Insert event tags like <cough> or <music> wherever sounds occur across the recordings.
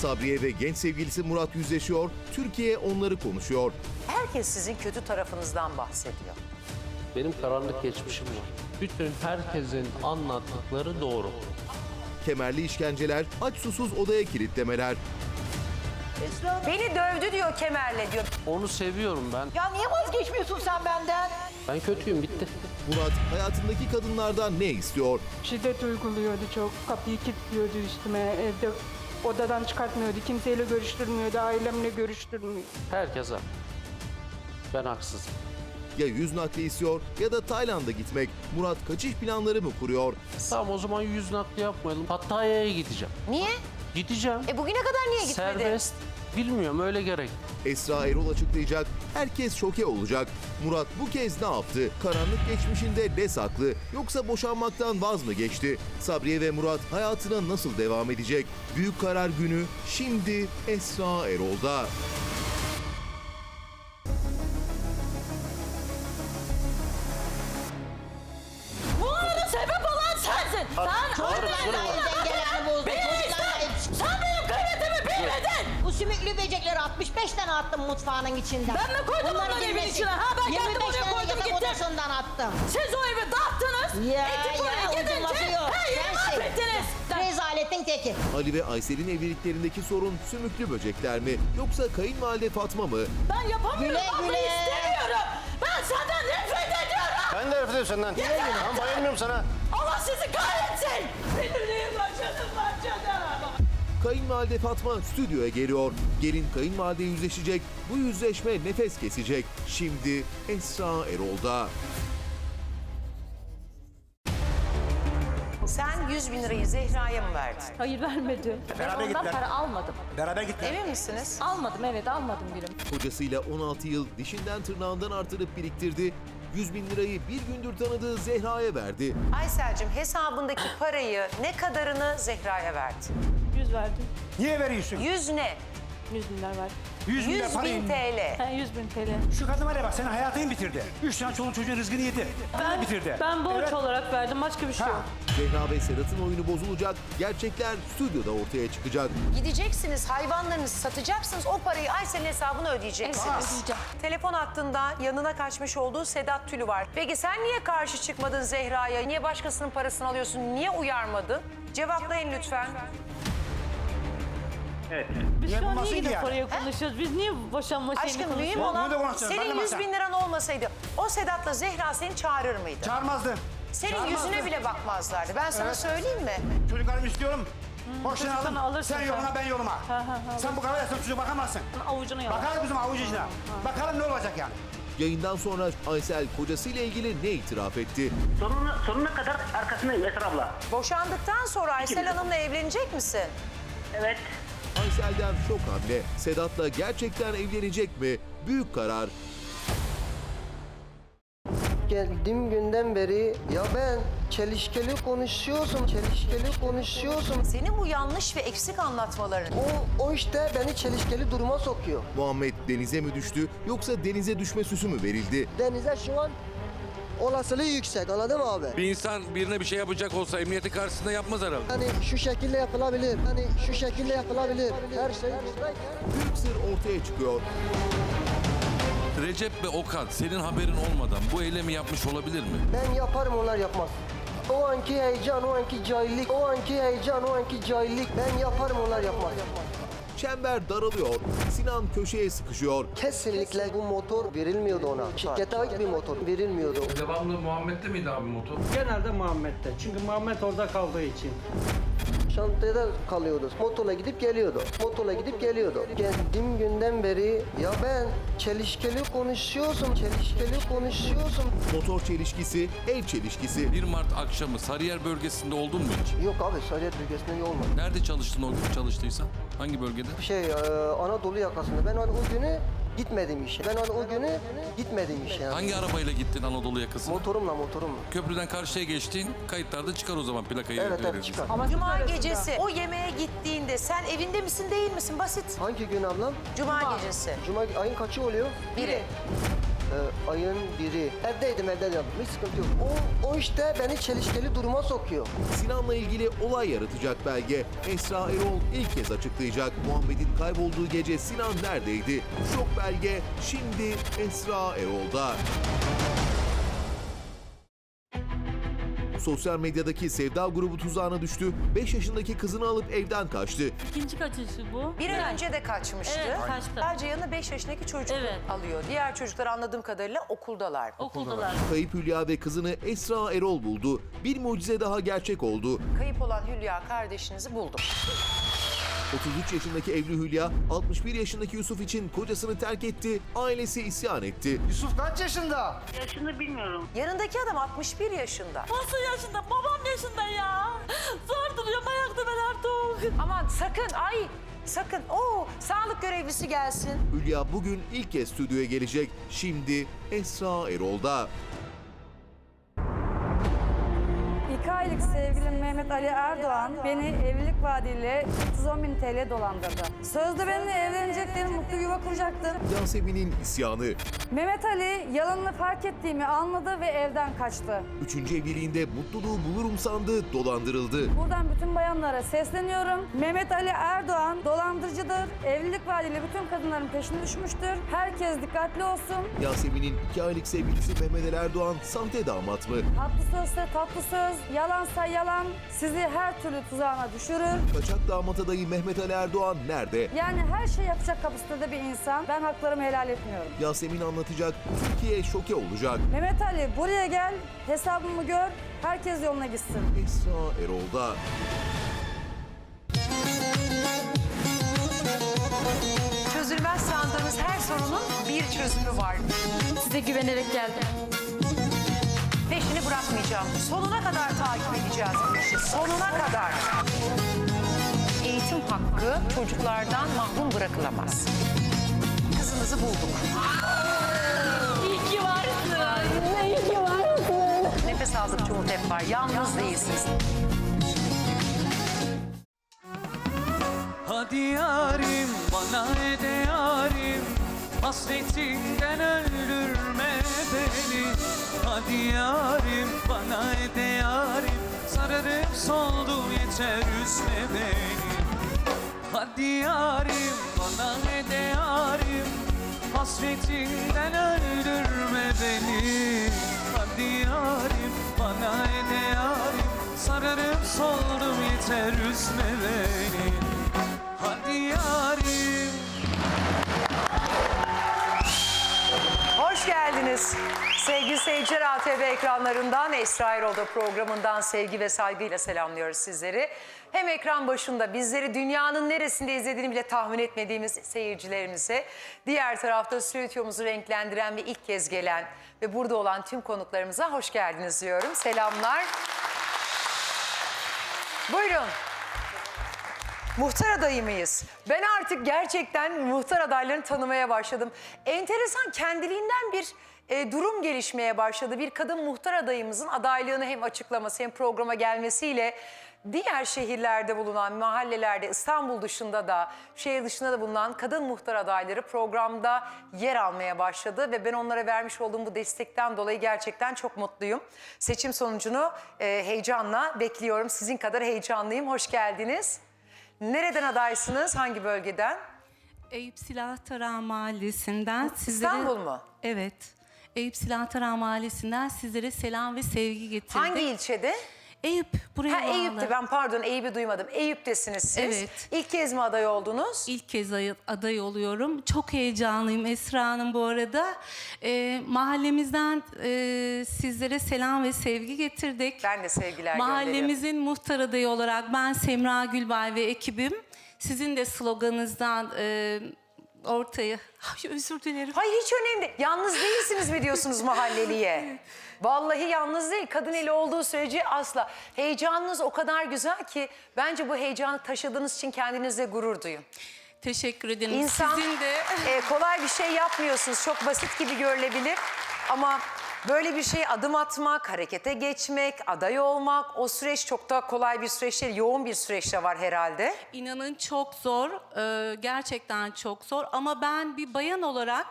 Sabriye ve genç sevgilisi Murat yüzleşiyor, Türkiye onları konuşuyor. Herkes sizin kötü tarafınızdan bahsediyor. Benim karanlık geçmişim var. Bütün herkesin anlattıkları doğru. Kemerli işkenceler, aç susuz odaya kilitlemeler. Beni dövdü diyor kemerle diyor. Onu seviyorum ben. Ya niye vazgeçmiyorsun sen benden? Ben kötüyüm bitti. Murat hayatındaki kadınlardan ne istiyor? Şiddet uyguluyordu çok. Kapıyı kilitliyordu üstüme. Evde odadan çıkartmıyordu. Kimseyle görüştürmüyordu. Ailemle görüştürmüyor. Herkes haklı. Ben haksızım. Ya yüz nakli istiyor ya da Tayland'a gitmek. Murat kaçış planları mı kuruyor? Tamam o zaman yüz nakli yapmayalım. Pattaya'ya gideceğim. Niye? Gideceğim. E bugüne kadar niye gitmedi? Serbest. Bilmiyorum öyle gerek. Esra Erol açıklayacak. Herkes şoke olacak. Murat bu kez ne yaptı? Karanlık geçmişinde ne saklı? Yoksa boşanmaktan vaz mı geçti? Sabriye ve Murat hayatına nasıl devam edecek? Büyük karar günü şimdi Esra Erol'da. Bunlara sebep olan sensin. Sen Çocuklarla sümüklü böcekleri 65 tane attım mutfağının içinden. Ben mi koydum Bunları onları evin girmesin. içine? Ha, ben kendim 25 oraya tane koydum, yatak gittim. odasından attım. Siz o evi dağıttınız. Ya, Ekip ya, oraya uydurması gidince yok. her yeri Sensin. mahvettiniz. Rezaletin teki. Ali ve Aysel'in evliliklerindeki sorun sümüklü böcekler mi? Yoksa kayınvalide Fatma mı? Ben yapamıyorum Güle ama güle. istemiyorum. Ben senden nefret ediyorum. Ben de nefret ediyorum senden. Ben bayılmıyorum sana. Allah sizi kahretsin. Benim neyim. Kayınvalide Fatma stüdyoya geliyor. Gelin kayınvalide yüzleşecek. Bu yüzleşme nefes kesecek. Şimdi Esra Erol'da. Sen 100 bin lirayı Zehra'ya mı verdin? Hayır vermedim. Beraber Ondan gittiler. para almadım. Beraber gittiler. Emin misiniz? Almadım evet almadım gülüm. Kocasıyla 16 yıl dişinden tırnağından artırıp biriktirdi. 100 bin lirayı bir gündür tanıdığı Zehra'ya verdi. Aysel'cim hesabındaki parayı ne kadarını Zehra'ya verdin? 100 verdim. Niye veriyorsun? 100 ne? 100 bin lira verdim. 100 bin 100 lira bin. TL. 100 bin TL. Şu kadın var ya bak senin hayatını bitirdi. Üç tane çoluk çocuğun rızkını yedi. Ben, bitirdi. Ben borç Evet. olarak verdim. Başka bir şey Ha. yok. Zehra ve Sedat'ın oyunu bozulacak. Gerçekler stüdyoda ortaya çıkacak. Gideceksiniz, hayvanlarınızı satacaksınız. O parayı Aysel'in hesabına ödeyeceksiniz. ödeyeceğim. Telefon hattında yanına kaçmış olduğu Sedat Tülü var. Peki sen niye karşı çıkmadın Zehra'ya? Niye başkasının parasını alıyorsun? Niye uyarmadın? Cevaplayın lütfen. Biz Niye şu an bulmasın niye ki gidip yani? konuşuyoruz? Biz niye boşanma şeyini Aşkım mühim konuşuyoruz? Bunu da olan ben de senin 100 bakacağım. bin liran olmasaydı o Sedat'la Zehra seni çağırır mıydı? Çağırmazdı. Senin Çağırmazdı. yüzüne bile bakmazlardı. Ben sana söyleyeyim mi? Çocuklarımı istiyorum. Boşuna çocuklarını alın. alırsın Sen sen. yoluna ben yoluma. Sen bu kadar yaşlı çocuğa bakamazsın. Avucunu yalan. Bakarız bizim avuç içine. Bakalım ne olacak yani. Yayından sonra Aysel kocasıyla ilgili ne itiraf etti? Sonuna, sonuna kadar arkasındayım Esra abla. Boşandıktan sonra Aysel Hanım'la evlenecek misin? Evet. Aysel'den şok hamle. Sedat'la gerçekten evlenecek mi? Büyük karar. Geldiğim günden beri ya ben çelişkili konuşuyorsun, çelişkili konuşuyorsun. Senin bu yanlış ve eksik anlatmaların O, o işte beni çelişkili duruma sokuyor. Muhammed denize mi düştü yoksa denize düşme süsü mü verildi? Denize şu an olasılığı yüksek anladın mı abi? Bir insan birine bir şey yapacak olsa emniyeti karşısında yapmaz herhalde. Hani şu şekilde yapılabilir, hani şu şekilde yapılabilir. Her şey. Büyük sır ortaya çıkıyor. Recep ve Okan senin haberin olmadan bu eylemi yapmış olabilir mi? Ben yaparım onlar yapmaz. O anki heyecan, o anki cahillik, o anki heyecan, o anki cahillik. Ben yaparım onlar yapmaz. Çember daralıyor. Sinan köşeye sıkışıyor. Kesinlikle bu motor verilmiyordu ona. Şirkete ait bir motor verilmiyordu. Devamlı Muhammed'de miydi abi motor? Genelde Muhammed'de. Çünkü Muhammed orada kaldığı için. Şantiyede kalıyordu. Motorla gidip geliyordu. Motorla gidip geliyordu. Geldiğim günden beri ya ben çelişkili konuşuyorsun, çelişkili konuşuyorsun. Motor çelişkisi, ev çelişkisi. 1 Mart akşamı Sarıyer bölgesinde oldun mu hiç? Yok abi Sarıyer bölgesinde yok olmadı. Nerede çalıştın o gün çalıştıysan? Hangi bölgede? Şey e, Anadolu yakasında. Ben o günü gitmedim işe. Ben hani o günü gitmedim işe. Yani. Hangi arabayla gittin Anadolu yakasına? Motorumla motorumla. Köprüden karşıya geçtin, kayıtlarda çıkar o zaman plakayı Evet evet veririz. çıkar. Cuma gecesi o yemeğe gittiğinde sen evinde misin değil misin? Basit. Hangi gün ablam? Cuma, gecesi. Cuma ayın kaçı oluyor? Biri. E, ayın biri. Evdeydim evdeydim. Hiç sıkıntı yok. O, o işte beni çelişkili duruma sokuyor. Sinan'la ilgili olay yaratacak belge. Esra Erol ilk kez açıklayacak. Muhammed'in kaybolduğu gece Sinan neredeydi? Şok belge şimdi Esra Erol'da. Sosyal medyadaki Sevda grubu tuzağına düştü. 5 yaşındaki kızını alıp evden kaçtı. İkinci kaçışı bu. Bir ay önce de kaçmıştı. Evet, kaçtı. Sadece yanına 5 yaşındaki çocuk Evet. alıyor. Diğer çocuklar anladığım kadarıyla okuldalar. Okuldalar. Kayıp Hülya ve kızını Esra Erol buldu. Bir mucize daha gerçek oldu. Kayıp olan Hülya kardeşinizi buldum. 33 yaşındaki evli Hülya, 61 yaşındaki Yusuf için kocasını terk etti, ailesi isyan etti. Yusuf kaç yaşında? Yaşını bilmiyorum. Yanındaki adam 61 yaşında. Nasıl yaşında? Babam yaşında ya. Zor duruyorum ayakta ben artık. Aman sakın ay sakın. Oo sağlık görevlisi gelsin. Hülya bugün ilk kez stüdyoya gelecek. Şimdi Esra Erol'da. Aylık sevgilim Mehmet Ali Erdoğan beni evlilik vaadiyle 310 bin TL dolandırdı. Sözde benimle evlenecektim, mutlu yuva kuracaktım. Yasemin'in isyanı. Mehmet Ali yalanını fark ettiğimi anladı ve evden kaçtı. Üçüncü evliliğinde mutluluğu bulurum sandı, dolandırıldı. Buradan bütün bayanlara sesleniyorum. Mehmet Ali Erdoğan dolandırıcıdır. Evlilik vaadiyle bütün kadınların peşine düşmüştür. Herkes dikkatli olsun. Yasemin'in iki aylık sevgilisi Mehmet Ali Erdoğan sahte damat mı? Tatlı sözse tatlı söz, yalansa yalan sizi her türlü tuzağına düşürür. Kaçak damat adayı Mehmet Ali Erdoğan nerede? Yani her şey yapacak kapasitede bir insan. Ben haklarımı helal etmiyorum. Yasemin anlatacak, Türkiye şoke olacak. Mehmet Ali buraya gel, hesabımı gör, herkes yoluna gitsin. Esra Erol'da. Çözülmez sandığınız her sorunun bir çözümü var. Size güvenerek geldim. Peşini bırakmayacağım. Sonuna kadar takip edeceğiz bu işi. Sonuna kadar. Eğitim hakkı çocuklardan mahrum bırakılamaz. Kızınızı bulduk. Var. Yalnız değilsiniz. Hadi yarim bana ede yarim. Hasretinden öldürme beni. Hadi yarim bana ede yarim. Sararıp soldu yeter üzme beni. Hadi yarim bana ede yarim. Hasretinden öldürme beni. Hadi yarim bana ede yarim Sararıp soldum yeter üzme beni. Hadi yarim geldiniz. Sevgili seyirciler ATV ekranlarından Esra Erol'da programından sevgi ve saygıyla selamlıyoruz sizleri. Hem ekran başında bizleri dünyanın neresinde izlediğini bile tahmin etmediğimiz seyircilerimize, diğer tarafta stüdyomuzu renklendiren ve ilk kez gelen ve burada olan tüm konuklarımıza hoş geldiniz diyorum. Selamlar. Buyurun. Muhtar adayı mıyız? Ben artık gerçekten muhtar adaylarını tanımaya başladım. Enteresan kendiliğinden bir e, durum gelişmeye başladı. Bir kadın muhtar adayımızın adaylığını hem açıklaması hem programa gelmesiyle diğer şehirlerde bulunan mahallelerde İstanbul dışında da şehir dışında da bulunan kadın muhtar adayları programda yer almaya başladı ve ben onlara vermiş olduğum bu destekten dolayı gerçekten çok mutluyum. Seçim sonucunu e, heyecanla bekliyorum. Sizin kadar heyecanlıyım. Hoş geldiniz. Nereden adaysınız? Hangi bölgeden? Eyüp Silah Tarağı Mahallesi'nden sizlere... İstanbul mu? Evet. Eyüp Silah Tarağı Mahallesi'nden sizlere selam ve sevgi getirdik. Hangi ilçede? Eyüp. Buraya Ha bağlı. Eyüp'te. Ben pardon Eyüp'ü duymadım. Eyüp'tesiniz siz. Evet. İlk kez mi aday oldunuz? İlk kez ay- aday oluyorum. Çok heyecanlıyım Esra Hanım bu arada. Ee, mahallemizden e, sizlere selam ve sevgi getirdik. Ben de sevgiler gönderiyorum. Mahallemizin muhtar adayı olarak ben Semra Gülbay ve ekibim. Sizin de sloganınızdan e, ortaya... <laughs> Ay, özür dilerim. Hayır hiç önemli değil. Yalnız değilsiniz mi diyorsunuz mahalleliye? <laughs> Vallahi yalnız değil. Kadın eli olduğu sürece asla. Heyecanınız o kadar güzel ki bence bu heyecanı taşıdığınız için kendinizle gurur duyun. Teşekkür ederim. İnsan Sizin de... e, kolay bir şey yapmıyorsunuz. Çok basit gibi görülebilir. Ama böyle bir şey adım atmak, harekete geçmek, aday olmak o süreç çok da kolay bir süreç değil. Yoğun bir süreçte var herhalde. İnanın çok zor, e, gerçekten çok zor. Ama ben bir bayan olarak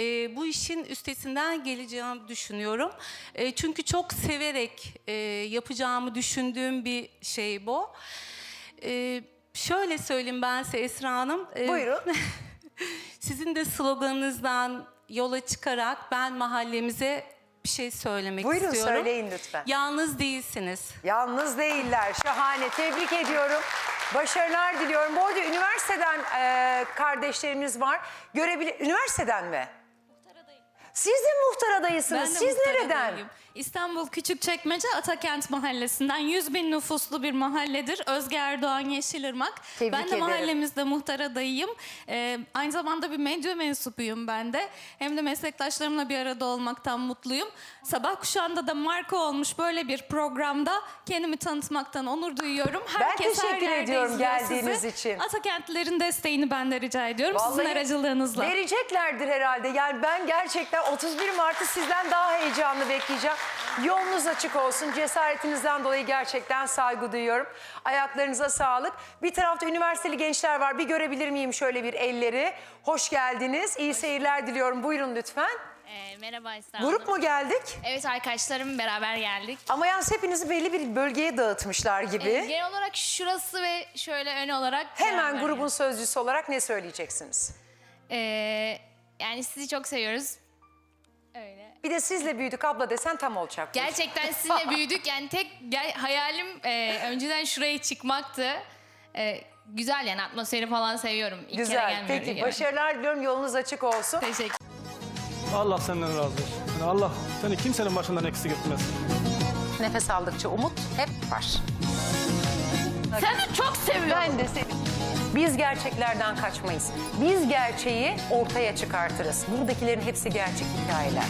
e, bu işin üstesinden geleceğimi düşünüyorum. E, çünkü çok severek e, yapacağımı düşündüğüm bir şey bu. E, şöyle söyleyeyim ben size Esra Hanım. E, Buyurun. <laughs> Sizin de sloganınızdan yola çıkarak ben mahallemize bir şey söylemek Buyurun, istiyorum. söyleyin lütfen. Yalnız değilsiniz. Yalnız değiller. Şahane. Tebrik ediyorum. Başarılar diliyorum. Bu arada üniversiteden e, kardeşlerimiz var. Görebilir... Üniversiteden mi? Siz de muhtar adayısınız. Ben de Siz muhtar nereden? adayıyım. İstanbul Küçükçekmece Atakent Mahallesi'nden 100 bin nüfuslu bir mahalledir. Özge Erdoğan Yeşilırmak. Tebrik ben de ederim. mahallemizde muhtar adayıyım. Ee, aynı zamanda bir medya mensubuyum ben de. Hem de meslektaşlarımla bir arada olmaktan mutluyum. Sabah kuşağında da marka olmuş böyle bir programda kendimi tanıtmaktan onur duyuyorum. Herkes her teşekkür yerde ediyorum izliyor geldiğiniz sizi. için. Atakentlilerin desteğini ben de rica ediyorum. Sizin Vallahi aracılığınızla. Vereceklerdir herhalde. Yani ben gerçekten 31 Mart'ı sizden daha heyecanlı bekleyeceğim. Yolunuz açık olsun. Cesaretinizden dolayı gerçekten saygı duyuyorum. Ayaklarınıza sağlık. Bir tarafta üniversiteli gençler var. Bir görebilir miyim şöyle bir elleri? Hoş geldiniz. İyi seyirler diliyorum. Buyurun lütfen. Ee, merhaba Esra Grup mu geldik? Evet arkadaşlarım beraber geldik. Ama yalnız hepinizi belli bir bölgeye dağıtmışlar gibi. Ee, genel olarak şurası ve şöyle ön olarak. Hemen beraber grubun sözcüsü olarak ne söyleyeceksiniz? Ee, yani sizi çok seviyoruz. Öyle. Bir de sizle büyüdük abla desen tam olacak. Gerçekten sizinle <laughs> büyüdük. Yani tek gel- hayalim e, önceden şuraya çıkmaktı. E, güzel yani atmosferi falan seviyorum. İlk kere Güzel. gelmiyorum Peki yani. başarılar diliyorum. Yolunuz açık olsun. Teşekkür Allah senden razı olsun. Yani Allah seni kimsenin başından eksik etmez. Nefes aldıkça umut hep var. Seni çok seviyorum. Ben de seni. Biz gerçeklerden kaçmayız. Biz gerçeği ortaya çıkartırız. Buradakilerin hepsi gerçek hikayeler.